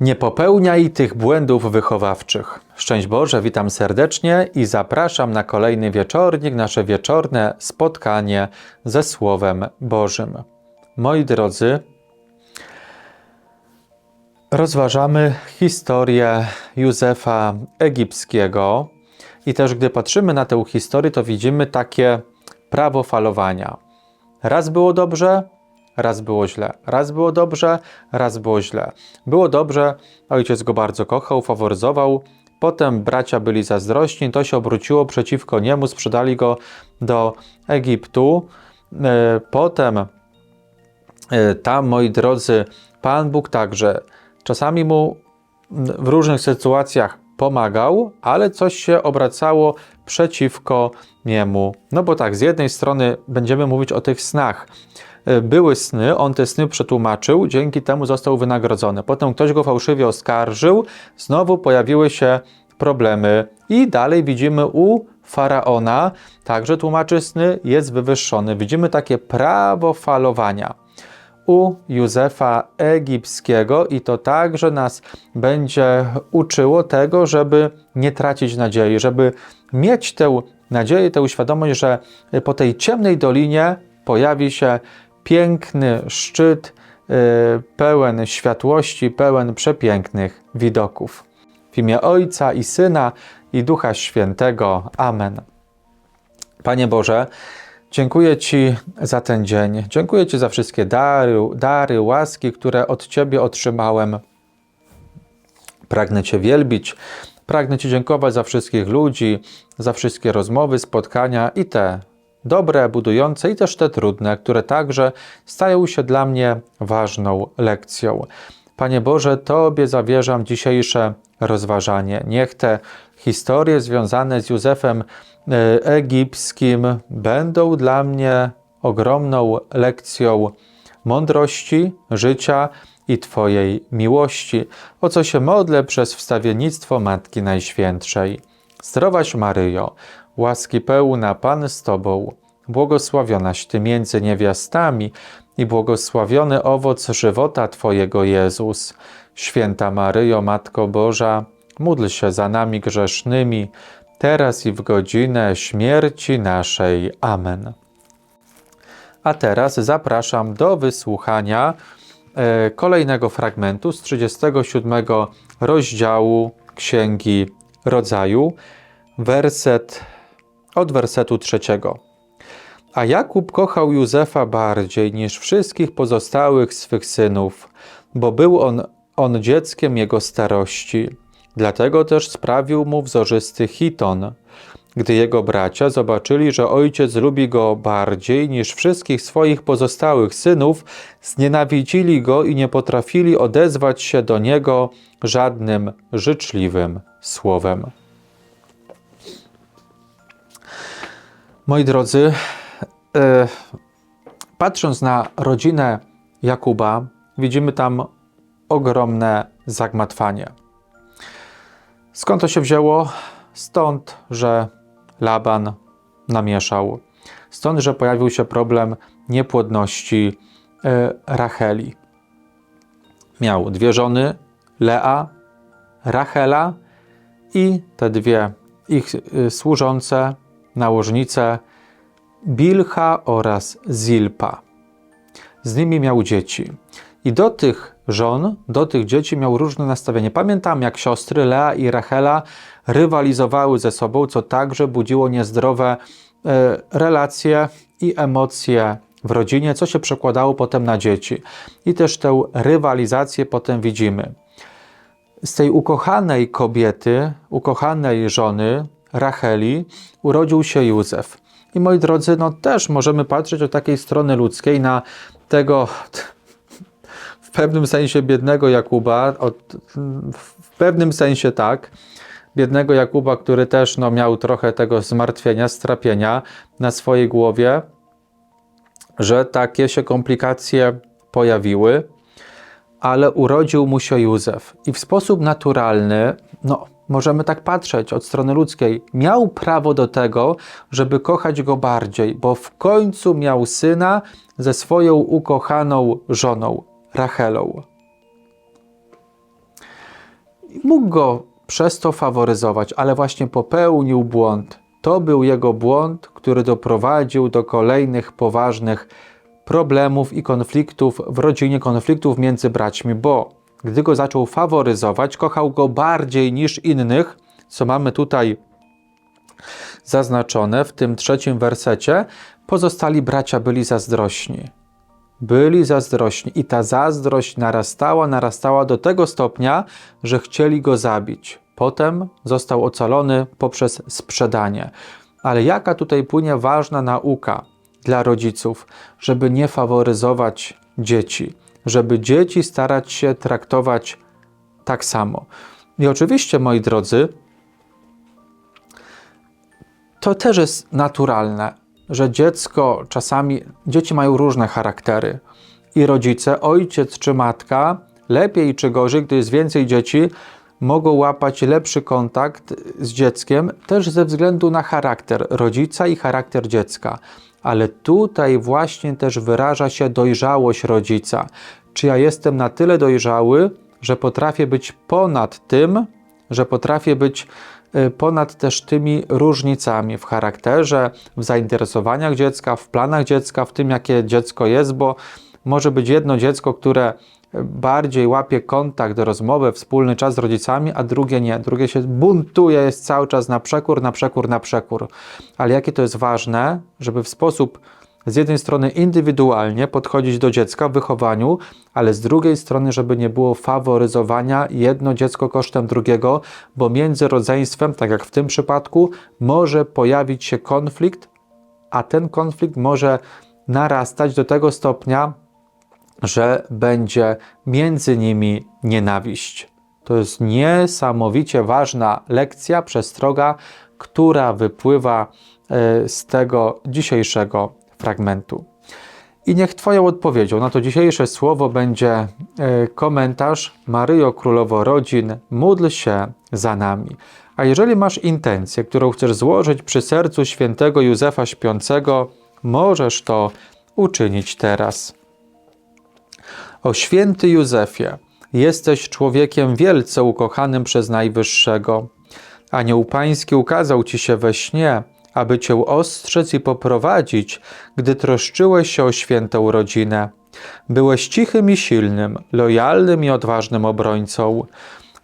Nie popełniaj tych błędów wychowawczych. Szczęść Boże, witam serdecznie i zapraszam na kolejny wieczornik, nasze wieczorne spotkanie ze Słowem Bożym. Moi drodzy, rozważamy historię Józefa Egipskiego i też gdy patrzymy na tę historię, to widzimy takie prawo falowania. Raz było dobrze, raz było źle. Raz było dobrze, raz było źle. Było dobrze, ojciec go bardzo kochał, faworyzował. Potem bracia byli zazdrośni, to się obróciło przeciwko niemu, sprzedali go do Egiptu. E, Potem e, tam, moi drodzy, Pan Bóg także czasami mu w różnych sytuacjach pomagał, ale coś się obracało przeciwko niemu. No bo tak, z jednej strony będziemy mówić o tych snach. Były sny, on te sny przetłumaczył, dzięki temu został wynagrodzony. Potem ktoś go fałszywie oskarżył, znowu pojawiły się problemy i dalej widzimy u faraona, także tłumaczy sny, jest wywyższony. Widzimy takie prawo falowania u Józefa Egipskiego i to także nas będzie uczyło tego, żeby nie tracić nadziei, żeby mieć tę nadzieję, tę świadomość, że po tej ciemnej dolinie pojawi się piękny szczyt yy, pełen światłości, pełen przepięknych widoków. W imię Ojca i Syna i Ducha Świętego. Amen. Panie Boże, Dziękuję Ci za ten dzień. Dziękuję Ci za wszystkie dary, dary, łaski, które od Ciebie otrzymałem. Pragnę Cię wielbić, pragnę Ci dziękować za wszystkich ludzi, za wszystkie rozmowy, spotkania i te dobre, budujące, i też te trudne, które także stają się dla mnie ważną lekcją. Panie Boże, Tobie zawierzam dzisiejsze rozważanie. Niech te historie związane z Józefem e, Egipskim będą dla mnie ogromną lekcją mądrości, życia i Twojej miłości, o co się modlę przez wstawiennictwo Matki Najświętszej. Zdrowaś Maryjo, łaski pełna Pan z Tobą, błogosławionaś Ty między niewiastami i błogosławiony owoc żywota Twojego Jezus. Święta Maryjo, Matko Boża, módl się za nami grzesznymi, teraz i w godzinę śmierci naszej. Amen. A teraz zapraszam do wysłuchania e, kolejnego fragmentu z 37 rozdziału Księgi Rodzaju, werset od wersetu trzeciego. A Jakub kochał Józefa bardziej niż wszystkich pozostałych swych synów, bo był on, on dzieckiem jego starości. Dlatego też sprawił mu wzorzysty Chiton. Gdy jego bracia zobaczyli, że ojciec lubi go bardziej niż wszystkich swoich pozostałych synów, znienawidzili go i nie potrafili odezwać się do niego żadnym życzliwym słowem. Moi drodzy, e, patrząc na rodzinę Jakuba, widzimy tam ogromne zagmatwanie. Skąd to się wzięło? Stąd, że Laban namieszał. Stąd, że pojawił się problem niepłodności e, Racheli. Miał dwie żony, Lea, Rachela i te dwie ich e, służące, nałożnice, Bilcha oraz Zilpa. Z nimi miał dzieci. I do tych żon, do tych dzieci miał różne nastawienie. Pamiętam, jak siostry Lea i Rachela rywalizowały ze sobą, co także budziło niezdrowe e, relacje i emocje w rodzinie, co się przekładało potem na dzieci. I też tę rywalizację potem widzimy. Z tej ukochanej kobiety, ukochanej żony Racheli urodził się Józef. I moi drodzy, no też możemy patrzeć od takiej strony ludzkiej na tego w pewnym sensie biednego Jakuba, od, w pewnym sensie tak, biednego Jakuba, który też no, miał trochę tego zmartwienia, strapienia na swojej głowie, że takie się komplikacje pojawiły, ale urodził mu się Józef i w sposób naturalny, no możemy tak patrzeć od strony ludzkiej, miał prawo do tego, żeby kochać go bardziej, bo w końcu miał syna ze swoją ukochaną żoną, Rachelą. mógł go przez to faworyzować, ale właśnie popełnił błąd. To był jego błąd, który doprowadził do kolejnych poważnych problemów i konfliktów w rodzinie, konfliktów między braćmi, bo gdy go zaczął faworyzować, kochał go bardziej niż innych, co mamy tutaj zaznaczone w tym trzecim wersecie, pozostali bracia byli zazdrośni. Byli zazdrośni i ta zazdrość narastała, narastała do tego stopnia, że chcieli go zabić. Potem został ocalony poprzez sprzedanie. Ale jaka tutaj płynie ważna nauka dla rodziców, żeby nie faworyzować dzieci, żeby dzieci starać się traktować tak samo. I oczywiście, moi drodzy, to też jest naturalne, że dziecko czasami, dzieci mają różne charaktery i rodzice, ojciec czy matka, lepiej czy gorzej, gdy jest więcej dzieci, mogą łapać lepszy kontakt z dzieckiem, też ze względu na charakter rodzica i charakter dziecka. Ale tutaj właśnie też wyraża się dojrzałość rodzica. Czy ja jestem na tyle dojrzały, że potrafię być ponad tym, że potrafię być y, ponad też tymi różnicami w charakterze, w zainteresowaniach dziecka, w planach dziecka, w tym, jakie dziecko jest, bo może być jedno dziecko, które bardziej łapie kontakt, rozmowę, wspólny czas z rodzicami, a drugie nie. Drugie się buntuje, jest cały czas na przekór, na przekór, na przekór. Ale jakie to jest ważne, żeby w sposób z jednej strony indywidualnie podchodzić do dziecka w wychowaniu, ale z drugiej strony, żeby nie było faworyzowania jedno dziecko kosztem drugiego, bo między rodzeństwem, tak jak w tym przypadku, może pojawić się konflikt, a ten konflikt może narastać do tego stopnia, że będzie między nimi nienawiść. To jest niesamowicie ważna lekcja, przestroga, która wypływa e, z tego dzisiejszego fragmentu. I niech Twoją odpowiedzią na to dzisiejsze słowo będzie e, komentarz Maryjo Królowo Rodzin, módl się za nami. A jeżeli masz intencję, którą chcesz złożyć przy sercu świętego Józefa Śpiącego, możesz to uczynić teraz. O święty Józefie, jesteś człowiekiem wielce ukochanym przez Najwyższego. Anioł Pański ukazał ci się we śnie, aby cię ostrzec i poprowadzić, gdy troszczyłeś się o świętą rodzinę. Byłeś cichym i silnym, lojalnym i odważnym obrońcą.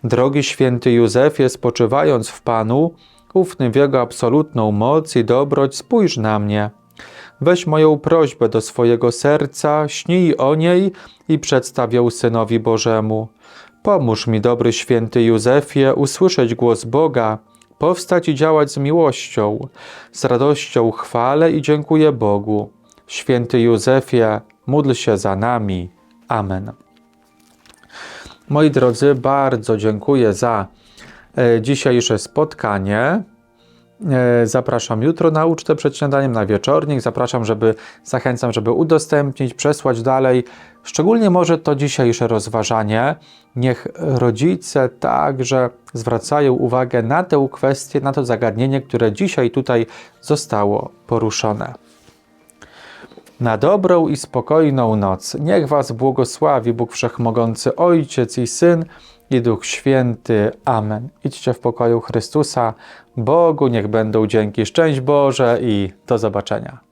Drogi święty Józefie, spoczywając w Panu, ufny w Jego absolutną moc i dobroć, spójrz na mnie. Weź moją prośbę do swojego serca, śnij o niej i przedstaw ją Synowi Bożemu. Pomóż mi, dobry święty Józefie, usłyszeć głos Boga, powstać i działać z miłością. Z radością chwalę i dziękuję Bogu. Święty Józefie, módl się za nami. Amen. Moi drodzy, bardzo dziękuję za e, dzisiejsze spotkanie. E, zapraszam jutro na ucztę przed śniadaniem, na wieczornik. Zapraszam, żeby zachęcam, żeby udostępnić, przesłać dalej. Szczególnie może to dzisiejsze rozważanie. Niech rodzice także zwracają uwagę na tę kwestię, na to zagadnienie, które dzisiaj tutaj zostało poruszone. Na dobrą i spokojną noc. Niech Was błogosławi Bóg Wszechmogący, Ojciec i Syn i Duch Święty. Amen. Idźcie w pokoju Chrystusa. Bogu niech będą dzięki. Szczęść Boże i do zobaczenia.